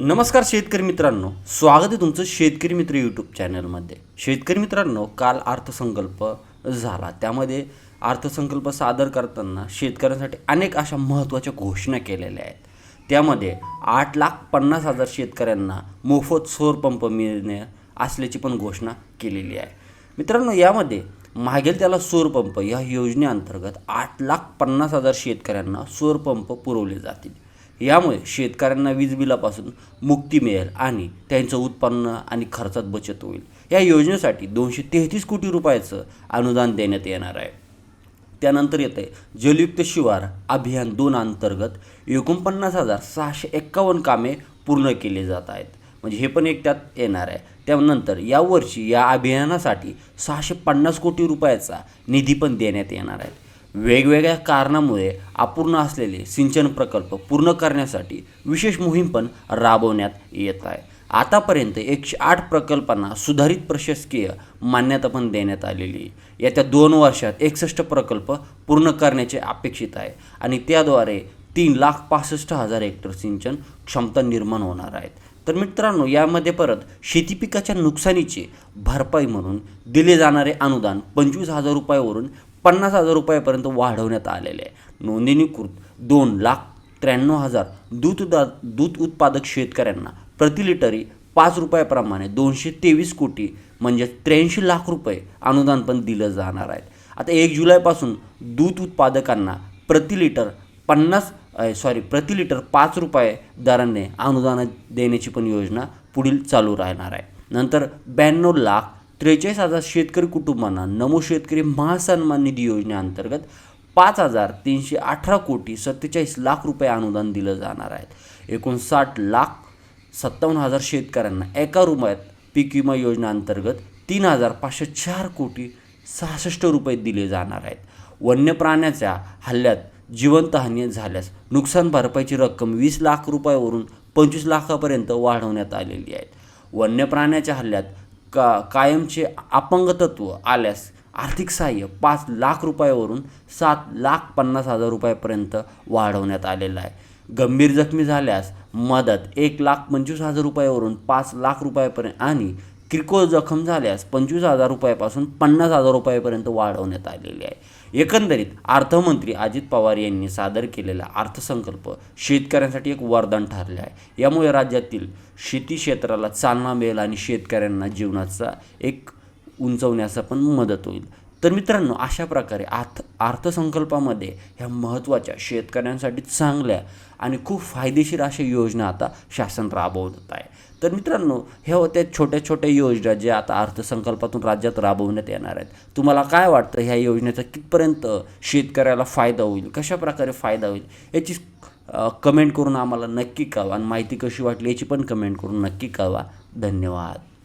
नमस्कार शेतकरी मित्रांनो. स्वागत आहे तुमचं शेतकरी मित्र यूट्यूब चॅनलमध्ये शेतकरी मित्रांनो काल अर्थसंकल्प झाला. त्यामध्ये अर्थसंकल्प सादर करताना शेतकऱ्यांसाठी अनेक अशा महत्त्वाच्या घोषणा केलेल्या आहेत. त्यामध्ये आठ लाख पन्नास हजार शेतकऱ्यांना मोफत सौर पंप मिळणे असल्याची पण घोषणा केलेली आहे. मित्रांनो यामध्ये मागेल त्याला सौरपंप या योजनेअंतर्गत आठ लाख पन्नास हजार शेतकऱ्यांना सौरपंप पुरवले जातील. यामुळे शेतकऱ्यांना वीज बिलापासून मुक्ती मिळेल आणि त्यांचं उत्पन्न आणि खर्चात बचत होईल. या योजनेसाठी दोनशे तेहतीस कोटी रुपयाचं अनुदान देण्यात येणार आहे. त्यानंतर येते जलयुक्त शिवार अभियान दोन अंतर्गत एकोणपन्नास हजार सहाशे एक्कावन्न कामे पूर्ण केली जात आहेत. म्हणजे हे पण एक त्यात येणार आहे. त्यानंतर यावर्षी या अभियानासाठी सहाशे पन्नास कोटी रुपयाचा निधी पण देण्यात येणार आहे. वेगवेगळ्या कारणामुळे अपूर्ण असलेले सिंचन प्रकल्प पूर्ण करण्यासाठी विशेष मोहीम पण राबवण्यात येत आहे. आतापर्यंत एकशे आठ प्रकल्पांना सुधारित प्रशासकीय मान्यता पण देण्यात आलेली आहे. येत्या दोन वर्षात एकसष्ट प्रकल्प पूर्ण करण्याचे अपेक्षित आहे आणि त्याद्वारे तीन लाख पासष्ट हजार हेक्टर सिंचन क्षमता निर्माण होणार आहेत. तर मित्रांनो यामध्ये परत शेती पिकाच्या नुकसानीची भरपाई म्हणून दिले जाणारे अनुदान पंचवीस हजार रुपयावरून पन्नास हजार रुपयापर्यंत वाढवण्यात आलेले आहे. नोंदणीकृत दोन लाख त्र्याण्णव हजार दूध उदा दूध उत्पादक शेतकऱ्यांना प्रति लिटरी पाच रुपयाप्रमाणे दोनशे तेवीस कोटी म्हणजे त्र्याऐंशी लाख रुपये अनुदान पण दिलं जाणार आहे. आता एक जुलैपासून दूध उत्पादकांना प्रति लिटर पन्नास सॉरी प्रति लिटर पाच रुपये दराने अनुदान देण्याची पण योजना पुढील चालू राहणार आहे. नंतर ब्याण्णव लाख त्रेचाळीस हजार शेतकरी कुटुंबांना नमो शेतकरी महासन्मान निधी योजनेअंतर्गत पाच हजार तीनशे अठरा कोटी सत्तेचाळीस लाख रुपये अनुदान दिलं जाणार आहे. एकोणसाठ लाख सत्तावन्न हजार शेतकऱ्यांना एका रुपयात पीक विमा योजनेअंतर्गत तीन हजार पाचशे चार कोटी सहासष्ट रुपये दिले जाणार आहेत. वन्य प्राण्याच्या हल्ल्यात जिवंतहानी झाल्यास नुकसान भरपाईची रक्कम वीस लाख रुपयावरून पंचवीस लाखापर्यंत वाढवण्यात आलेली आहे. वन्य प्राण्याच्या हल्ल्यात का कायमचे अपंगतत्व आल्यास आर्थिक सहाय्य पाच लाख रुपयावरून सात लाख पन्नास हजार रुपयापर्यंत वाढवण्यात आलेलं आहे. गंभीर जखमी झाल्यास मदत एक लाख पंचवीस हजार रुपयावरून पाच लाख रुपयापर्यंत आणि किरकोळ जखम झाल्यास पंचवीस हजार रुपयापासून पन्नास हजार रुपयापर्यंत वाढवण्यात आलेली आहे. एकंदरीत अर्थमंत्री अजित पवार यांनी सादर केलेला अर्थसंकल्प शेतकऱ्यांसाठी एक वरदान ठरले आहे. यामुळे राज्यातील शेती क्षेत्राला चालना मिळेल आणि शेतकऱ्यांना जीवनाचा एक उंचवण्यास पण मदत होईल. तर मित्रांनो अशा प्रकारे अर्थ अर्थसंकल्पामध्ये ह्या महत्त्वाच्या शेतकऱ्यांसाठी चांगल्या आणि खूप फायदेशीर अशा योजना आता शासन राबवत आहे. तर मित्रांनो ह्या होत्या छोट्या छोट्या योजना ज्या आता अर्थसंकल्पातून राज्यात राबवण्यात येणार आहेत. तुम्हाला काय वाटतं? ह्या योजनेचा कितपर्यंत शेतकऱ्याला फायदा होईल? कशा प्रकारे फायदा होईल? याची कमेंट करून आम्हाला नक्की कळवा आणि माहिती कशी वाटली याची पण कमेंट करून नक्की कळवा. धन्यवाद.